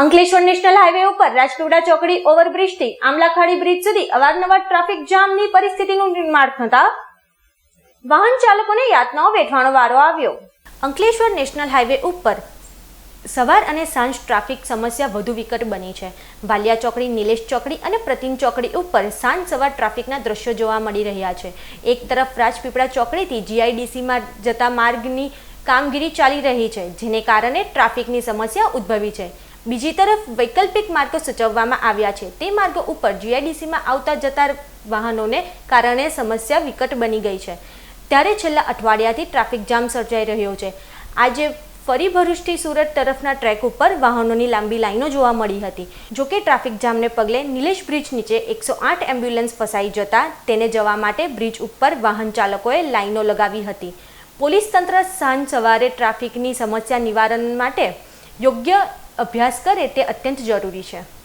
Ankleshwar national highway ઉપર રાજપીવડા ચોકડી ઓવરબ્રિજથી Amlakhadi bridge સુધી અવારનવાર ટ્રાફિક જામની પરિસ્થિતિનું નિર્માણ થતા વાહન ચાલકોને યાતનાઓ વેઠવાનો વારો આવ્યો. અંકલેશ્વર નેશનલ હાઈવે ઉપર સવાર અને સાંજ ટ્રાફિક સમસ્યા વધુ વિકટ બની છે. વાલિયા ચોકડી, નિલેશ ચોકડી અને પ્રતિમ ચોકડી ઉપર સાંજ સવાર ટ્રાફિકના દ્રશ્યો જોવા મળી રહ્યા છે. એક તરફ રાજપીપળા ચોકડીથી જીઆઈડીસીમાં જતા માર્ગની કામગીરી ચાલી રહી છે, જેને કારણે ટ્રાફિકની સમસ્યા ઉદ્ભવી છે. બીજી તરફ વૈકલ્પિક માર્ગો સૂચવવામાં આવ્યા છે. તે માર્ગો ઉપર જીઆઈડીસીમાં આવતા જતા વાહનોને કારણે સમસ્યા વિકટ બની ગઈ છે. ત્યારે છેલ્લા અઠવાડિયાથી ટ્રાફિક જામ સર્જાઈ રહ્યો છે. આજે ફરી ભરૂચથી સુરત તરફના ટ્રેક ઉપર વાહનોની લાંબી લાઈનો જોવા મળી હતી. જોકે ટ્રાફિક જામને પગલે નિલેશ બ્રિજ નીચે એકસો આઠ એમ્બ્યુલન્સ ફસાઈ જતા તેને જવા માટે બ્રિજ ઉપર વાહન ચાલકોએ લાઈનો લગાવી હતી. પોલીસ તંત્ર સાંજ સવારે ટ્રાફિકની સમસ્યા નિવારણ માટે યોગ્ય અભ્યાસ કરે તે અત્યંત જરૂરી છે.